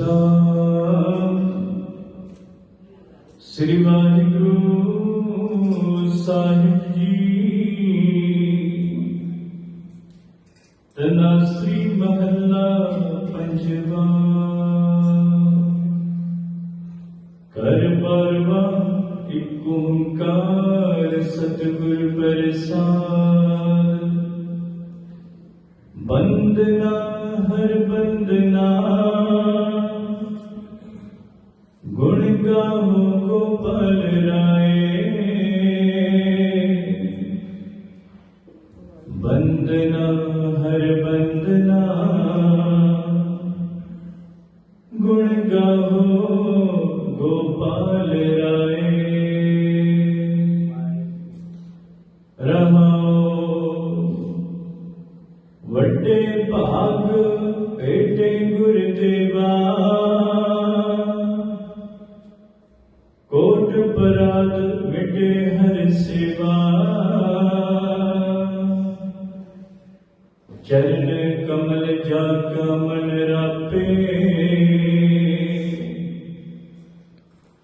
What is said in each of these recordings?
ਸਲਾਮ ਸ੍ਰੀ ਵਾਹਿਗੁਰੂ ਸਾਹਿਬ ਜੀ ਤਨਾ ਸ੍ਰੀ ਮਹੱਲਾ ਪੰਜਵਾ ਕਰ ਪਰਵਾ ਇਕ ਓੰਕਾਰ ਸਤਿਗੁਰ ਪ੍ਰਸਾਦ ਬੰਦਨਾ ਹਰ ਬੰਦਨਾ گاہوں کو پلرائے بندنا ہر بندنا۔ گن گاہوں کو پلرائے رہو وڈے بھاگ کوٹ پراد مٹے ہر سیوا۔ چرن کمل جا کمل راپے۔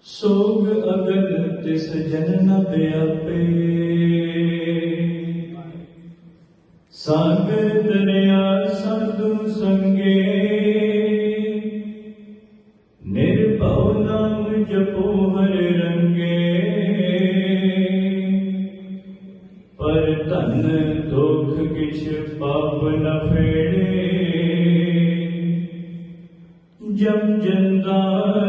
سوگ اگن تس پہ ساگر نام ہر رنگے پر تن دکھ کچھ جم جندار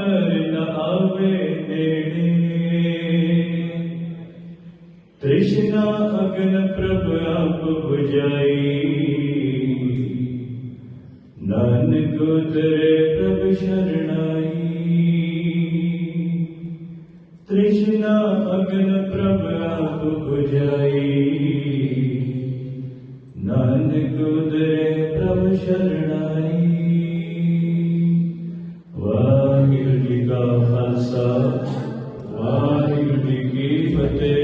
ترشنا اگن پرب آپ بجائی نانک ترے پرب شرنائی نند گھ شرائی واحر جی کا خالص واحر جی کی فتح